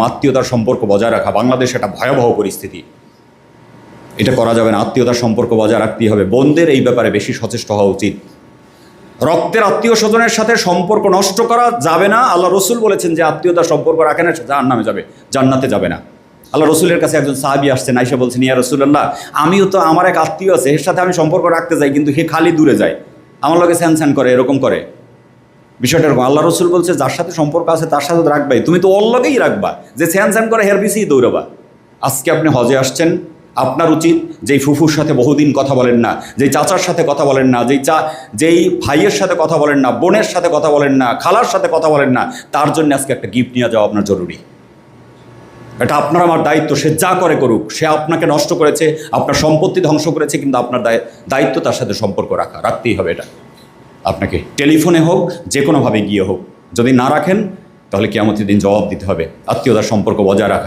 আত্মীয়তার সম্পর্ক বজায় রাখা। বাংলাদেশ একটা ভয়াবহ পরিস্থিতি। এটা করা যাবে না। আত্মীয়তার সম্পর্ক বজায় রাখতেই হবে। বোনদের এই ব্যাপারে বেশি সচেষ্ট হওয়া উচিত। রক্তের আত্মীয় স্বজনের সাথে সম্পর্ক নষ্ট করা যাবে না। আল্লাহ রসুল বলেছেন যে আত্মীয়তার সম্পর্ক রাখে না জাহান নামে যাবে, জান্নাতে যাবে না। আল্লাহ রসুলের কাছে একজন সাহাবি আসছেন, আইসা বলছেন, ইয়া রসুল্লাহ আমিও তো আমার এক আত্মীয় আছে, এর সাথে আমি সম্পর্ক রাখতে যাই, কিন্তু সে খালি দূরে যায়। আমার লগে স্যান স্যান করে, এরকম করে। বিষয়টা এরকম। আল্লাহ রসুল বলছে, যার সাথে সম্পর্ক আছে, তার সাথে রাখবাই তুমি তো লগেই রাখবা। যে স্যান স্যান করে হের বেশি দৌড়াবা। আজকে আপনি হজে আসছেন, আপনার উচিত যেই ফুফুর সাথে বহুদিন কথা বলেন না, যেই চাচার সাথে কথা বলেন না, যেই চা, যেই ভাইয়ের সাথে কথা বলেন না, বোনের সাথে কথা বলেন না, খালার সাথে কথা বলেন না, তার জন্য আজকে একটা গিফট নিয়ে যাওয়া আপনার জরুরি। এটা আপনার আমার দায়িত্ব, সে যা করে করুক, সে আপনাকে নষ্ট করেছে, আপনার সম্পত্তি ধ্বংস করেছে, কিন্তু আপনার দায়- দায়িত্ব তার সাথে সম্পর্ক রাখা, রাখতেই হবে এটা। আপনাকে টেলিফোনে হোক যে কোনোভাবে গিয়ে হোক। যদি না রাখেন, তাহলে কেয়ামতের দিন জবাব দিতে হবে। আত্মীয়তার সম্পর্ক বজায় রাখা।